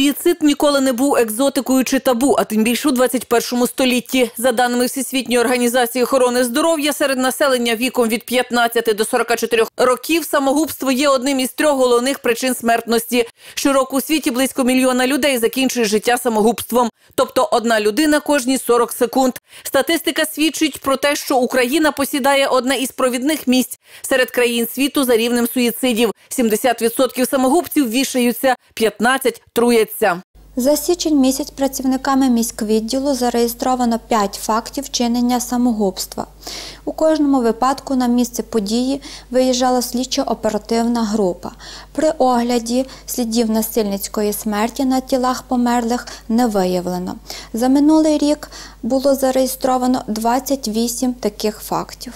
Суїцид ніколи не був екзотикою чи табу, а тим більше у 21 столітті. За даними Всесвітньої організації охорони здоров'я, серед населення віком від 15 до 44 років самогубство є одним із трьох головних причин смертності. Щороку у світі близько мільйона людей закінчує життя самогубством, тобто одна людина кожні 40 секунд. Статистика свідчить про те, що Україна посідає одне із провідних місць серед країн світу за рівнем суїцидів. 70% самогубців вішаються, 15 труяться. За січень місяць працівниками міськвідділу зареєстровано 5 фактів вчинення самогубства. У кожному випадку на місце події виїжджала слідчо-оперативна група. При огляді слідів насильницької смерті на тілах померлих не виявлено. За минулий рік було зареєстровано 28 таких фактів.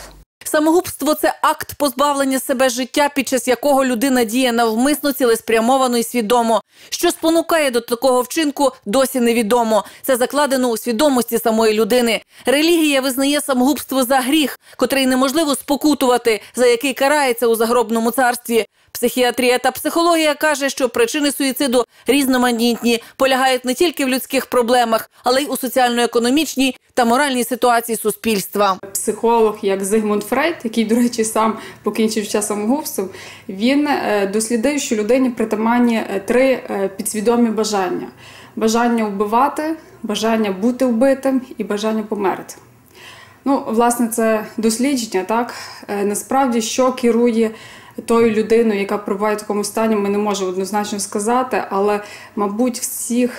Самогубство це акт позбавлення себе життя, під час якого людина діє навмисно, цілеспрямовано і свідомо. Що спонукає до такого вчинку, досі невідомо. Це закладено у свідомості самої людини. Релігія визнає самогубство за гріх, котрий неможливо спокутувати, за який карається у загробному царстві. Психіатрія та психологія каже, що причини суїциду різноманітні, полягають не тільки в людських проблемах, але й у соціально-економічній та моральній ситуації суспільства. Психолог, як Зигмунд Фрейд, який, до речі, сам покінчив час самогубством, він е, дослідив, що людині притаманні е, три е, підсвідомі бажання: бажання вбивати, бажання бути вбитим і бажання померти. Ну, власне, це дослідження, так насправді, що керує тою людиною, яка перебуває в такому стані, ми не можемо однозначно сказати, але, мабуть, всіх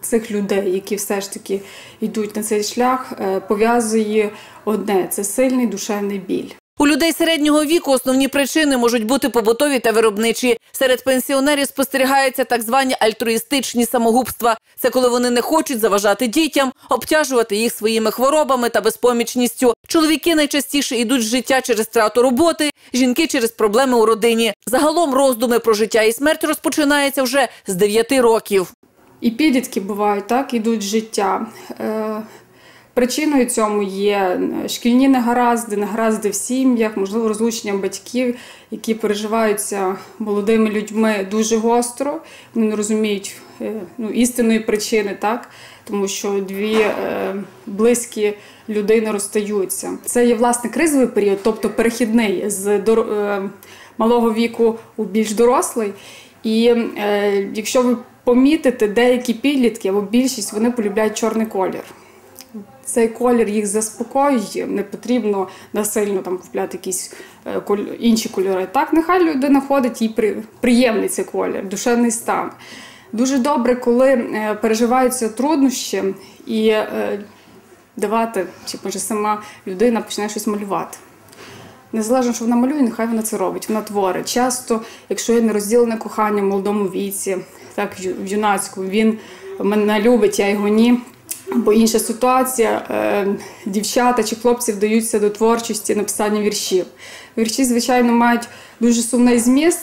цих людей, які все ж таки йдуть на цей шлях, пов'язує одне це сильний душевний біль. Людей середнього віку основні причини можуть бути побутові та виробничі. Серед пенсіонерів спостерігаються так звані альтруїстичні самогубства. Це коли вони не хочуть заважати дітям, обтяжувати їх своїми хворобами та безпомічністю. Чоловіки найчастіше йдуть з життя через втрату роботи, жінки через проблеми у родині. Загалом роздуми про життя і смерть розпочинаються вже з 9 років. І підлітки бувають так, ідуть з життя. Е, Причиною цьому є шкільні негаразди, негаразди в сім'ях, можливо, розлучення батьків, які переживаються молодими людьми дуже гостро. Вони не розуміють е, ну, істинної причини, так тому що дві е, близькі людини розстаються. Це є власне кризовий період, тобто перехідний з дор... е, малого віку у більш дорослий. І е, якщо ви помітите, деякі підлітки або більшість вони полюбляють чорний колір цей колір їх заспокоює, не потрібно насильно там купляти якісь е, інші кольори. Так, нехай людина ходить і приємний цей колір, душевний стан. Дуже добре, коли е, переживаються труднощі і е, давати, чи може сама людина почне щось малювати. Незалежно, що вона малює, нехай вона це робить, вона творить. Часто, якщо є нерозділене кохання в молодому віці, так в юнацькому, він мене любить, я його ні. Або інша ситуація, е, дівчата чи хлопці вдаються до творчості написання віршів. Вірші, звичайно, мають дуже сумний зміст,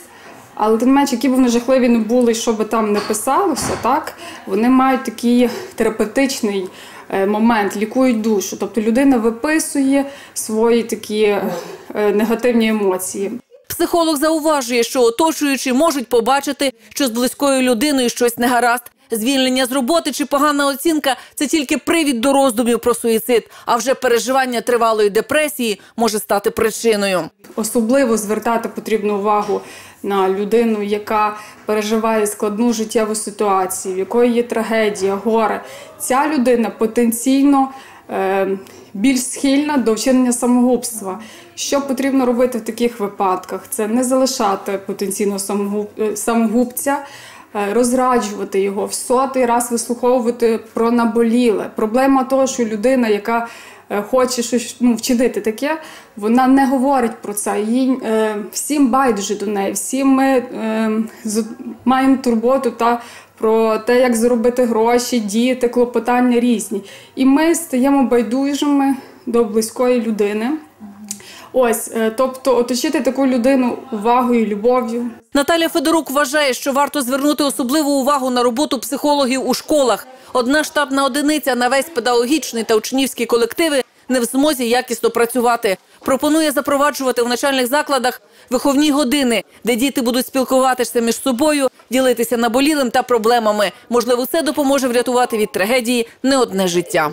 але тим не менше, які б вони жахливі не були, що би там не писалося, так вони мають такий терапевтичний е, момент, лікують душу. Тобто людина виписує свої такі е, негативні емоції. Психолог зауважує, що оточуючі можуть побачити, що з близькою людиною щось не гаразд. Звільнення з роботи чи погана оцінка це тільки привід до роздумів про суїцид, а вже переживання тривалої депресії може стати причиною. Особливо звертати потрібну увагу на людину, яка переживає складну життєву ситуацію, в якої є трагедія, горе. Ця людина потенційно. Е, більш схильна до вчинення самогубства. Що потрібно робити в таких випадках? Це не залишати потенційно е, самогубця, розраджувати його, в сотий раз вислуховувати про наболіле. Проблема того, що людина, яка е, хоче щось ну, вчинити таке, вона не говорить про це. Їй е, всім байдуже до неї, всім ми е, маємо турботу та. Про те, як заробити гроші, діяти, клопотання різні. І ми стаємо байдужими до близької людини. Ось, е, тобто, оточити таку людину увагою, любов'ю. Наталя Федорук вважає, що варто звернути особливу увагу на роботу психологів у школах. Одна штабна одиниця на весь педагогічний та учнівські колективи не в змозі якісно працювати. Пропонує запроваджувати в начальних закладах виховні години, де діти будуть спілкуватися між собою, ділитися наболілим та проблемами. Можливо, це допоможе врятувати від трагедії не одне життя.